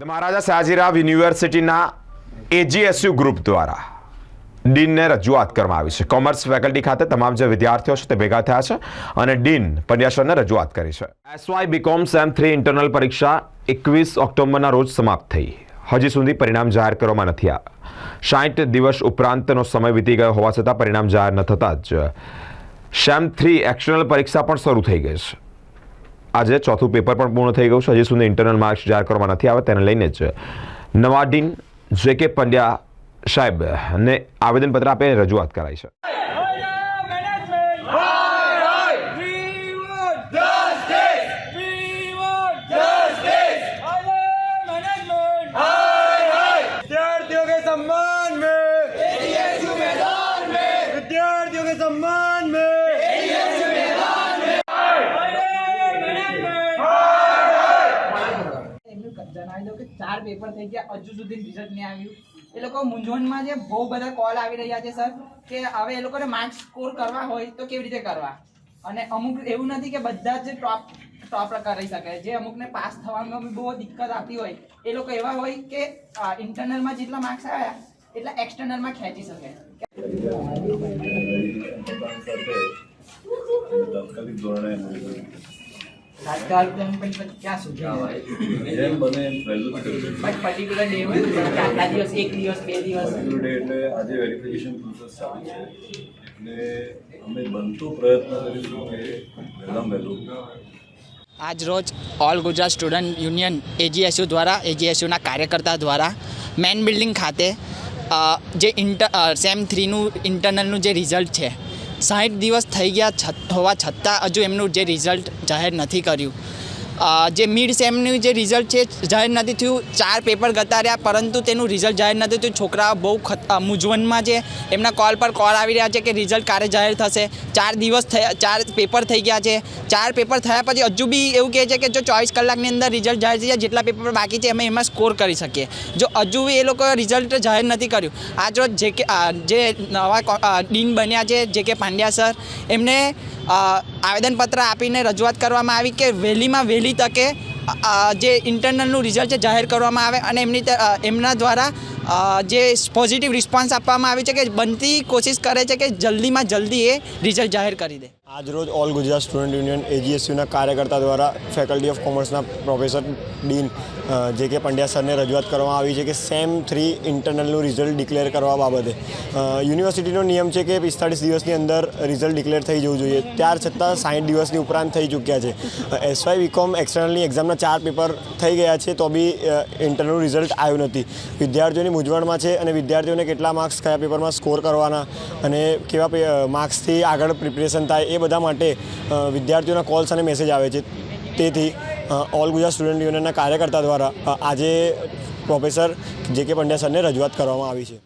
મહારાજા સયાજીરાવ યુનિવર્સિટીના AGSU group દ્વારા ડીનને રજૂઆત કરવામાં આવી છે. કોમર્સ ફેકલ્ટી ખાતે તમામ જે વિદ્યાર્થીઓ છે તે ભેગા થયા છે અને ડીન પંડ્યાશ્વરને રજૂઆત કરી છે. SY BCom sem three internal પરીક્ષા એકવીસ ઓક્ટોબરના રોજ સમાપ્ત થઈ. હજી સુધી પરિણામ જાહેર કરવામાં નથી આવ્યા. સાઠ દિવસ ઉપરાંતનો સમય વીતી ગયો હોવા છતાં પરિણામ જાહેર ન થતાં જ સેમ થ્રી એક્સટર્નલ પરીક્ષા પણ શરૂ થઈ ગઈ છે. આજે ચોથું પેપર પણ પૂર્ણ થઈ ગયું છે હજી સુધી ઇન્ટરનલ માર્ક્સ જાહેર કરવામાં નથી આવે તેને લઈને જ નવા ડીન જે કે પંડ્યા સાહેબને આવેદનપત્ર આપી રજૂઆત કરાઈ છે management! We want justice! We want justice! management! विद्यार्थियों के सम्मान में मैदान में विद्यार्थियों के सम्मान में જણાવી દઉં કે ચાર પેપર થઈ ગયા, હજુ સુધી રિઝલ્ટ નહીં આવ્યું. એ લોકો મૂંઝવણમાં જે બહુ બધા કોલ આવી રહ્યા છે સર કે હવે એ લોકોને માર્ક્સ સ્કોર કરવા હોય તો કેવી રીતે કરવા? અને અમુક એવું નથી કે બધા જ ટોપ ટોપ કરી શકે. જે અમુકને પાસ થવામાં બી બહુ દિક્કત આવતી હોય, એ લોકો એવા હોય કે ઇન્ટરનલમાં જેટલા માર્ક્સ આવ્યા, એટલા એક્સટર્નલમાં ખેંચી શકે. ધોરણે તાત્કાલિક પણ પણ ક્યાં સુધી જેમ બને એમ વહેલું બટ પર્ટિક્યુલર ડે હોય આટલા દિવસ એક દિવસ બે દિવસ. ડે એટલે આજે વેરિફિકેશન પ્રોસેસ ચાલુ છે. એટલે અમે બનતો પ્રયત્ન કરીશું કે વહેલામાં વહેલું આજ રોજ all Gujarat student union AGSU દ્વારા એજીએસયુના કાર્યકર્તા દ્વારા મેન બિલ્ડિંગ ખાતે જે ઇન્ટર સેમ થ્રીનું ઇન્ટરનલનું જે રિઝલ્ટ છે સાઠ દિવસ થઈ ગયા હોવા છતાં હજુ એમનું જે રિઝલ્ટ જાહેર નથી કર્યું. જે મિડ સેમનું જે રિઝલ્ટ છે, જાહેર નથી થયું. ચાર પેપર ગતા રહ્યા, પરંતુ તેનું રિઝલ્ટ જાહેર નથી થયું. છોકરાઓ બહુ મૂંઝવણમાં છે. એમના કોલ પર કોલ આવી રહ્યા છે કે રિઝલ્ટ ક્યારે જાહેર થશે. ચાર દિવસ થયા, ચાર પેપર થઈ ગયા છે. ચાર પેપર થયા પછી હજુ બી એવું કહે છે કે જો ચોવીસ કલાકની અંદર રિઝલ્ટ જાહેર થઈ જાય, જેટલા પેપર બાકી છે અમે એમાં સ્કોર કરી શકીએ. જો હજુ એ લોકોએ રિઝલ્ટ જાહેર નથી કર્યું. આજ જે કે જે નવા ડીન બન્યા છે, જે કે પાંડ્યા સર એમને આવેદનપત્ર આપીને રજૂઆત કરવામાં આવી કે વહેલીમાં વહેલી તકે જે ઇન્ટરનલનું રિઝલ્ટ છે, જાહેર કરવામાં આવે અને એમની એમના દ્વારા જે પોઝિટિવ રિસ્પોન્સ આપવામાં આવી છે કે બનતી કોશિશ કરે છે કે જલ્દીમાં જલ્દી એ રિઝલ્ટ જાહેર કરી દે. આજરોજ ઓલ ગુજરાત સ્ટુડન્ટ યુનિયન એજીએસયુના કાર્યકર્તા દ્વારા faculty of કોમર્સના professor dean J K Pandya સરને રજૂઆત કરવામાં આવી છે કે સેમ થ્રી ઇન્ટરનલનું રિઝલ્ટ ડિક્લેર કરવા બાબતે. યુનિવર્સિટીનો નિયમ છે કે પિસ્તાળીસ દિવસની અંદર રિઝલ્ટ ડિક્લેર થઈ જવું જોઈએ. ત્યાર છતાં સાઠ દિવસની ઉપરાંત થઈ ચૂક્યા છે. એસવાય બીકોમ એક્સટર્નલની એક્ઝામના ચાર પેપર થઈ ગયા છે તો બી ઇન્ટરનલ રિઝલ્ટ આવ્યું નથી. વિદ્યાર્થીઓની મૂંઝવણમાં છે અને વિદ્યાર્થીઓને કેટલા માર્ક્સ કયા પેપરમાં સ્કોર કરવાના અને કેવા માર્ક્સથી આગળ પ્રિપેરેશન થાય એ બધા માટે વિદ્યાર્થીઓના કોલ્સ અને મેસેજ આવે છે. તેથી ઓલ ગુજરાત સ્ટુડન્ટ યુનિયનના કાર્યકર્તા દ્વારા આજે પ્રોફેસર જે કે પંડ્યા સરને રજૂઆત કરવામાં આવી છે.